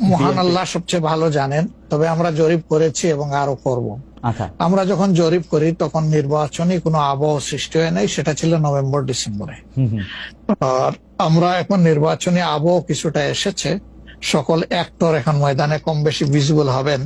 মহান আল্লাহ সবচেয়ে ভালো জানেন তবে আমরা জরিপ করেছি এবং আরও করব। আচ্ছা। আমরা যখন জরিপ করি তখন নির্বাচনী কোনো আবহ সৃষ্টি হয় নাই সেটা ছিল নভেম্বর ডিসেম্বরে। আর আমরা এখন নির্বাচনী আবহ কিছুটা এসেছে সকল অ্যাক্টর এখন ময়দানে কম বেশি ভিজিবল হবেন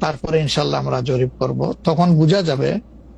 তারপরে ইনশাল্লাহ আমরা জরিপ করব। তখন বোঝা যাবে